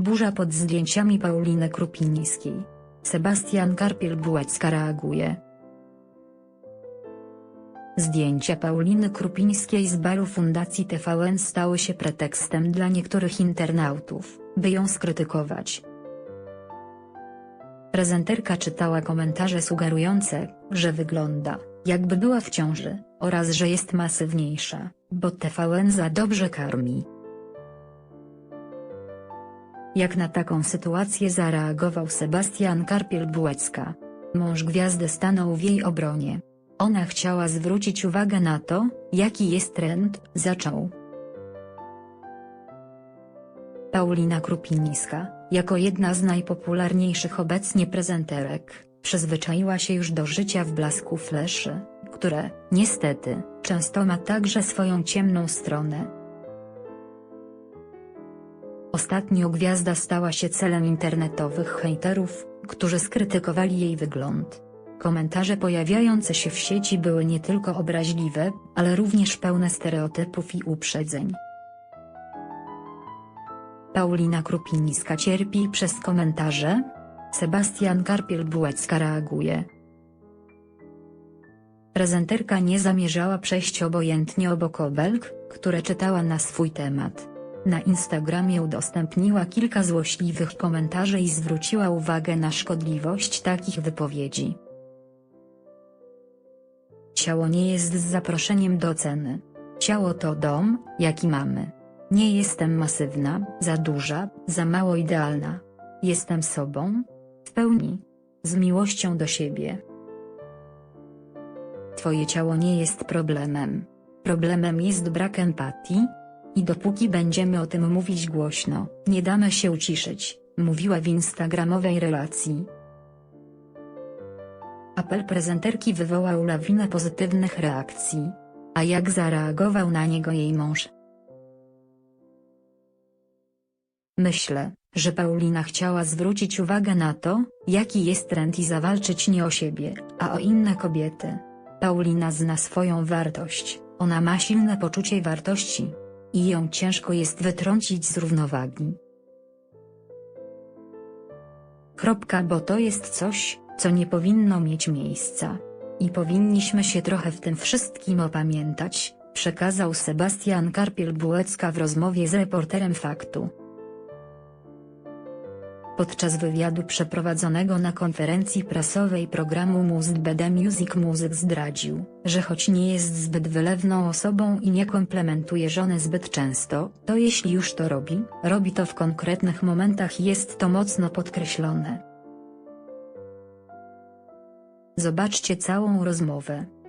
Burza pod zdjęciami Pauliny Krupińskiej. Sebastian Karpiel-Bułecka reaguje. Zdjęcia Pauliny Krupińskiej z balu Fundacji TVN stały się pretekstem dla niektórych internautów, by ją skrytykować. Prezenterka czytała komentarze sugerujące, że wygląda, jakby była w ciąży, oraz że jest masywniejsza, bo TVN za dobrze karmi. Jak na taką sytuację zareagował Sebastian Karpiel-Bułecka. Mąż gwiazdy stanął w jej obronie. Ona chciała zwrócić uwagę na to, jaki jest trend, zaczął. Paulina Krupińska, jako jedna z najpopularniejszych obecnie prezenterek, przyzwyczaiła się już do życia w blasku fleszy, które, niestety, często ma także swoją ciemną stronę. Ostatnio gwiazda stała się celem internetowych hejterów, którzy skrytykowali jej wygląd. Komentarze pojawiające się w sieci były nie tylko obraźliwe, ale również pełne stereotypów i uprzedzeń. Paulina Krupińska cierpi przez komentarze? Sebastian Karpiel-Bułecka reaguje. Prezenterka nie zamierzała przejść obojętnie obok obelg, które czytała na swój temat. Na Instagramie udostępniła kilka złośliwych komentarzy i zwróciła uwagę na szkodliwość takich wypowiedzi. Ciało nie jest z zaproszeniem do ceny. Ciało to dom, jaki mamy. Nie jestem masywna, za duża, za mało idealna. Jestem sobą. W pełni. Z miłością do siebie. Twoje ciało nie jest problemem. Problemem jest brak empatii. I dopóki będziemy o tym mówić głośno, nie damy się uciszyć, mówiła w instagramowej relacji. Apel prezenterki wywołał lawinę pozytywnych reakcji. A jak zareagował na niego jej mąż? Myślę, że Paulina chciała zwrócić uwagę na to, jaki jest trend i zawalczyć nie o siebie, a o inne kobiety. Paulina zna swoją wartość, ona ma silne poczucie wartości. I ją ciężko jest wytrącić z równowagi. Kropka, bo to jest coś, co nie powinno mieć miejsca. I powinniśmy się trochę w tym wszystkim opamiętać, przekazał Sebastian Karpiel-Bułecka w rozmowie z reporterem Faktu. Podczas wywiadu przeprowadzonego na konferencji prasowej programu Must BD Music Muzyk zdradził, że choć nie jest zbyt wylewną osobą i nie komplementuje żony zbyt często, to jeśli już to robi, robi to w konkretnych momentach jest to mocno podkreślone. Zobaczcie całą rozmowę.